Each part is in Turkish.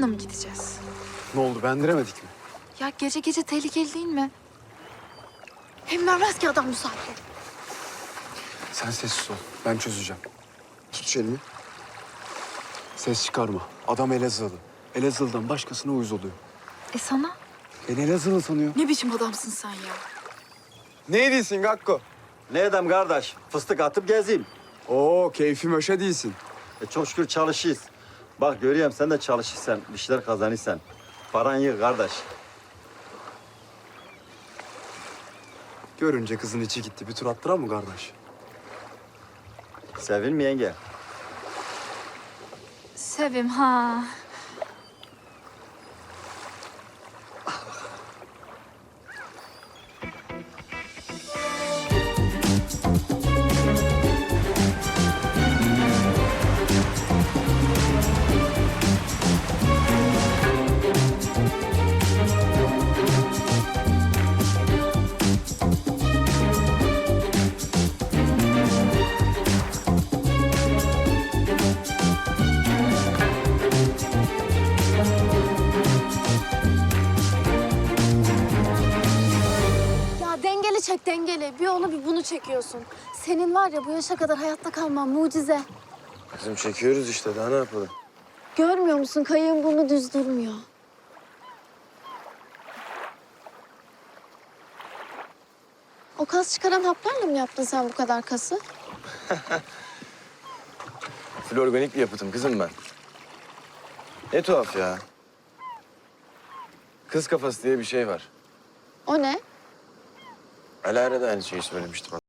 yanına mı gideceğiz? Ne oldu beğendiremedik mi? Ya gece gece tehlikeli değil mi? Hem vermez ki adam bu saatte. Sen sessiz ol. Ben çözeceğim. Tut şu elimi. Ses çıkarma. Adam Elazığlı. Elazığlı'dan başkasına uyuz oluyor. E sana? Beni Elazığlı sanıyor. Ne biçim adamsın sen ya? Ne değilsin Gakko? Ne edem kardeş? Fıstık atıp gezeyim. Oo keyfim hoşa değilsin. E çok şükür çalışıyız. Bak görüyorum sen de çalışırsan, bir şeyler kazanırsan. Paran yığ kardeş. Görünce kızın içi gitti. Bir tur attıran mı kardeş? Sevin mi yenge? Sevim ha. Dengeli. Bir onu bir bunu çekiyorsun. Senin var ya bu yaşa kadar hayatta kalman mucize. Kızım çekiyoruz işte daha ne yapalım? Görmüyor musun kayığın burnu düz durmuyor. O kas çıkaran haplarla mı yaptın sen bu kadar kası? Florganik bir yapıtım kızım ben. Ne tuhaf ya. Kız kafası diye bir şey var. O ne? Alara da aynı şeyi söylemişti bana.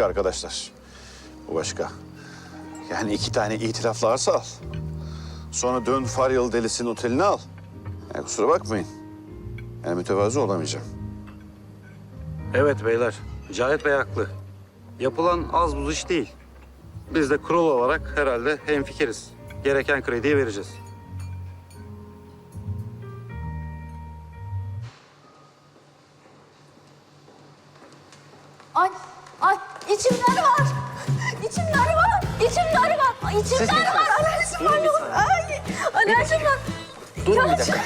Başka arkadaşlar. Bu başka. Yani iki tane itiraflı arsa al. Sonra dön Faryalı Delisi'nin otelini al. Yani kusura bakmayın. Yani mütevazı olamayacağım. Evet beyler, Cahit Bey haklı. Yapılan az buz iş değil. Biz de kurul olarak herhalde hemfikiriz. Gereken krediyi vereceğiz. Ay, ay içimler var. İçimler var. İçimler var. Ay, içimler var. Alerjim var. ya. Ay, alerjim var. Durun bir dakika.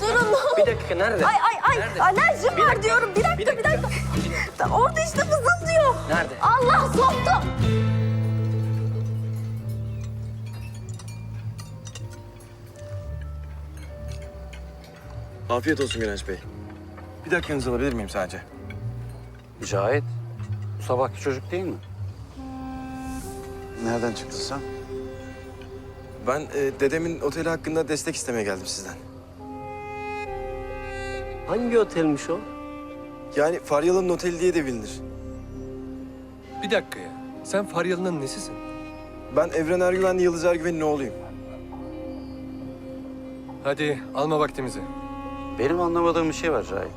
Durun. Bir dakika nerede? Ay ay ay Nerede? alerjim Bir var dakika, diyorum. Bir dakika bir bir dakika. dakika. Orada işte fısıldıyor. Nerede? Allah soktu. Afiyet olsun Güneş Bey. Bir dakikanızı alabilir miyim sadece? Cahit, bu sabahki çocuk değil mi? Nereden çıktın sen? Ben e, dedemin oteli hakkında destek istemeye geldim sizden. Hangi otelmiş o? Yani Faryalı'nın oteli diye de bilinir. Bir dakika ya. Sen Faryalı'nın nesisin? Ben Evren Ergüven'le Yıldız Ergüven'in oğluyum. Hadi alma vaktimizi. Benim anlamadığım bir şey var Cahit.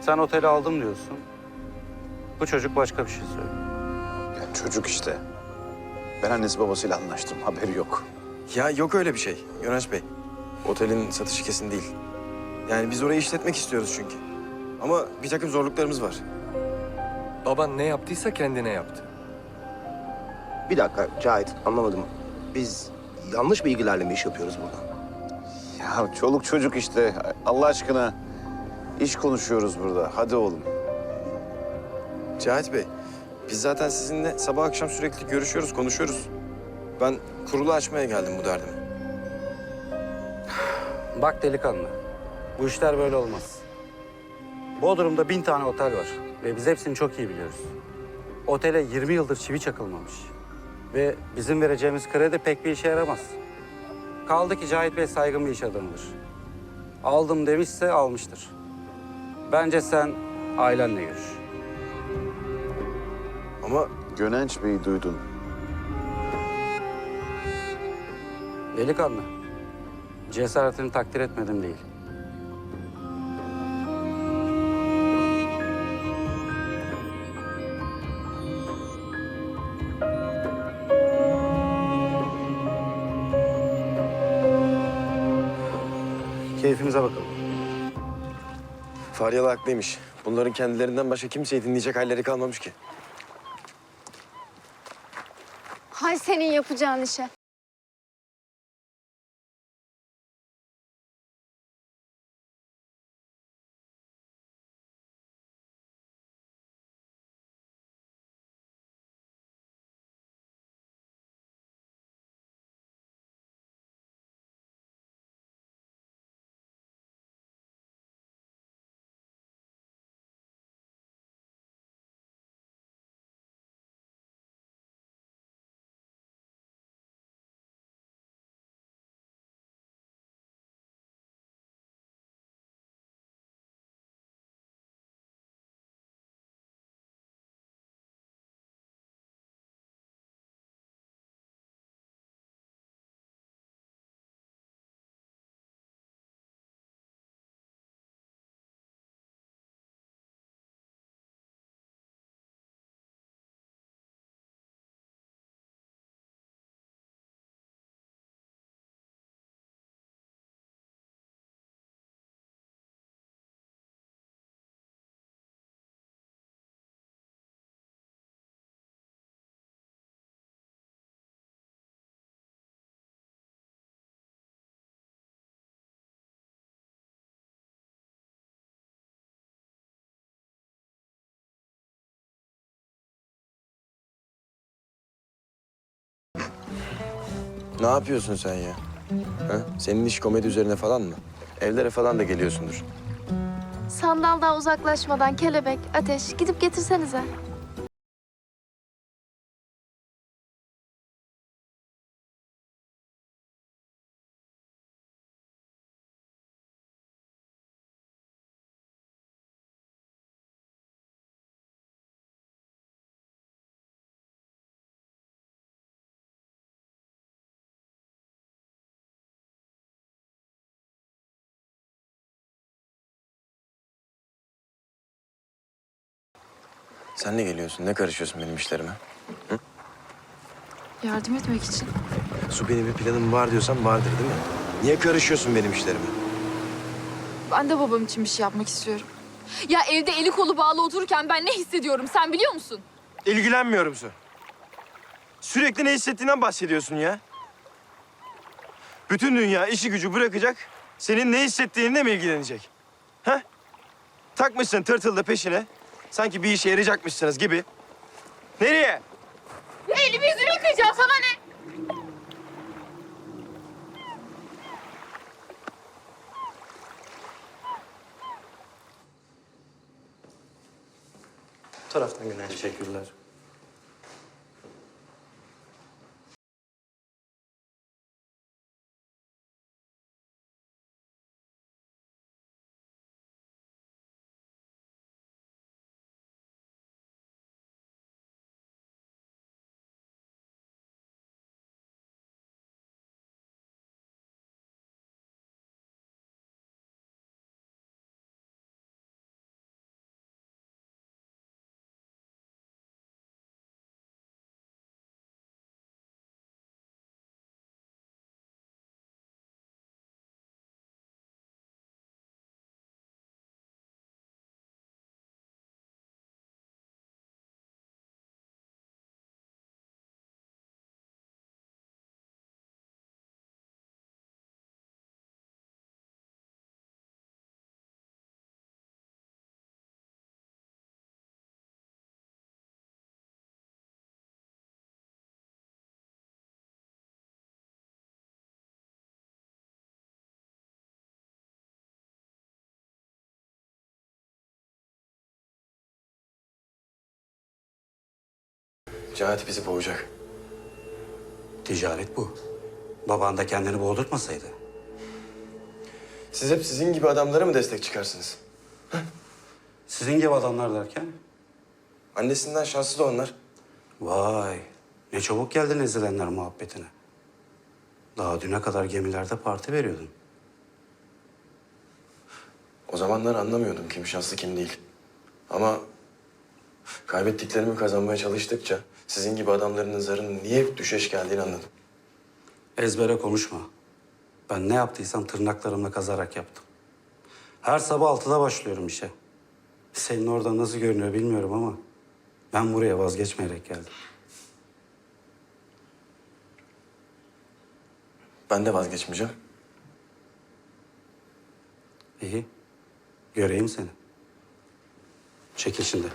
Sen oteli aldım diyorsun. Bu çocuk başka bir şey söylüyor. Ya çocuk işte. Ben annesi babasıyla anlaştım. Haberi yok. Ya yok öyle bir şey Güneş Bey. Otelin satışı kesin değil. Yani biz orayı işletmek istiyoruz çünkü. Ama bir takım zorluklarımız var. Baban ne yaptıysa kendine yaptı. Bir dakika Cahit anlamadım. Biz yanlış bilgilerle mi iş yapıyoruz burada? Ya çoluk çocuk işte. Allah aşkına iş konuşuyoruz burada. Hadi oğlum. Cahit Bey, biz zaten sizinle sabah akşam sürekli görüşüyoruz, konuşuyoruz. Ben kurulu açmaya geldim bu derdimi. Bak delikanlı, bu işler böyle olmaz. Bodrum'da bin tane otel var ve biz hepsini çok iyi biliyoruz. Otele 20 yıldır çivi çakılmamış. Ve bizim vereceğimiz kredi pek bir işe yaramaz. Kaldı ki Cahit Bey saygın bir iş adamıdır. Aldım demişse almıştır. Bence sen ailenle görüş. Ama Gönenç Bey'i duydun. Delikanlı. Cesaretini takdir etmedim değil. Keyfimize bakalım. Faryalı haklıymış. Bunların kendilerinden başka kimseyi dinleyecek halleri kalmamış ki. Hay senin yapacağın işe. Ne yapıyorsun sen ya? Ha? Senin iş komedi üzerine falan mı? Evlere falan da geliyorsundur. Sandaldan uzaklaşmadan kelebek, ateş gidip getirsenize. Sen ne geliyorsun? Ne karışıyorsun benim işlerime? Yardım etmek için. Su benim bir planım var diyorsan vardır değil mi? Niye karışıyorsun benim işlerime? Ben de babam için bir şey yapmak istiyorum. Ya evde eli kolu bağlı otururken ben ne hissediyorum sen biliyor musun? İlgilenmiyorum Su. Sürekli ne hissettiğinden bahsediyorsun ya. Bütün dünya işi gücü bırakacak, senin ne hissettiğinle mi ilgilenecek? Ha? Takmışsın tırtıl da peşine. Sanki bir işe yarayacakmışsınız gibi. Nereye? Elimi yüzümü yıkayacağım sana ne? Bu taraftan Güneş. Teşekkürler. Cahit bizi boğacak. Ticaret bu. Baban da kendini boğdurtmasaydı. Siz hep sizin gibi adamlara mı destek çıkarsınız? Sizin gibi adamlar derken? Annesinden şanslı da onlar. Vay, ne çabuk geldin ezilenler muhabbetine. Daha düne kadar gemilerde parti veriyordun. O zamanlar anlamıyordum kim şanslı kim değil. Ama kaybettiklerimi kazanmaya çalıştıkça sizin gibi adamların zarının niye hep düşeş geldiğini anladım. Ezbere konuşma. Ben ne yaptıysam tırnaklarımla kazarak yaptım. Her sabah altıda başlıyorum işe. Senin orada nasıl görünüyor bilmiyorum ama ben buraya vazgeçmeyerek geldim. Ben de vazgeçmeyeceğim. İyi. Göreyim seni. Çekil şimdi.